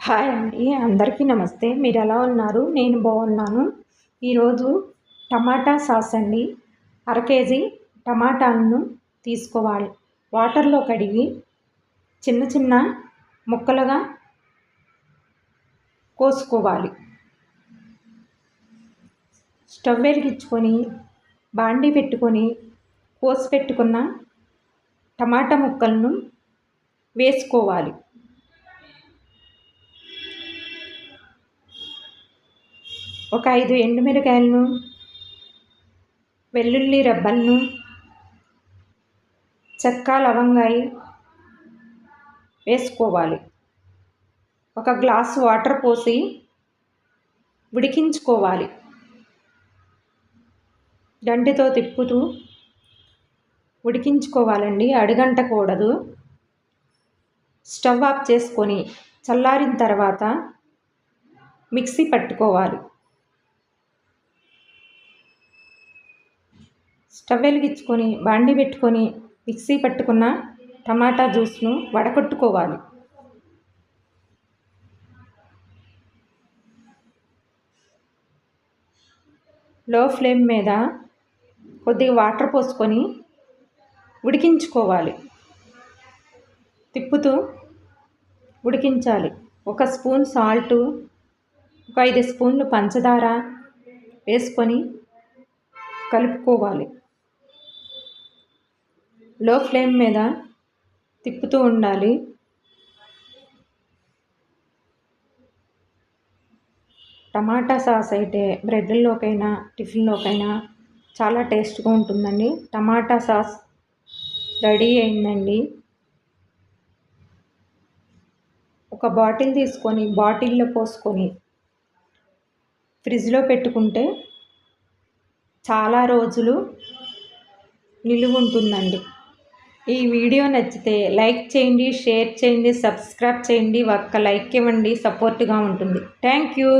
Hi అండి అందరికీ నమస్తే. మీరు ఎలా ఉన్నారు? నేను బాగున్నాను. ఈరోజు టమాటా సాస్ అండి. అర కేజీ టమాటాలను తీసుకోవాలి. వాటర్లో కడిగి చిన్న చిన్న ముక్కలుగా కోసుకోవాలి. స్టవ్ వెలిగించుకొని బాండీ పెట్టుకొని కోసి పెట్టుకున్న టమాటా ముక్కలను వేసుకోవాలి. ఒక ఐదు ఎండుమిరకాయలను వెల్లుల్లి రబ్బలను చెక్క లవంగాయి వేసుకోవాలి. ఒక గ్లాసు వాటర్ పోసి ఉడికించుకోవాలి. గంటితో తిప్పుతూ ఉడికించుకోవాలండి. అడుగంటకూడదు. స్టవ్ ఆఫ్ చేసుకొని చల్లారిన తర్వాత మిక్సీ పట్టుకోవాలి. స్టవ్ వెలిగించుకొని బాండి పెట్టుకొని మిక్సీ పట్టుకున్న టమాటా జ్యూస్ను వడకట్టుకోవాలి లో ఫ్లేమ్ మీద కొద్దిగా వాటర్ పోసుకొని ఉడికించుకోవాలి. తిప్పుతూ ఉడికించాలి. ఒక స్పూన్ సాల్టు ఒక ఐదు స్పూన్లు పంచదార వేసుకొని కలుపుకోవాలి. లో ఫ్లేమ్ మీద తిప్పుతూ ఉండాలి. టమాటా సాస్ అయితే బ్రెడ్లోకైనా టిఫిన్లోకైనా చాలా టేస్ట్గా ఉంటుందండి. టమాటా సాస్ రెడీ అయిందండి. ఒక బాటిల్ తీసుకొని బాటిల్లో పోసుకొని ఫ్రిడ్జ్లో పెట్టుకుంటే చాలా రోజులు నిలువ ఉంటుందండి ఈ వీడియో నచ్చితే లైక్ చేయండి షేర్ చేయండి సబ్స్క్రైబ్ చేయండి ఒక్క లైక్ ఇవ్వండి సపోర్ట్గా ఉంటుంది. Thank you.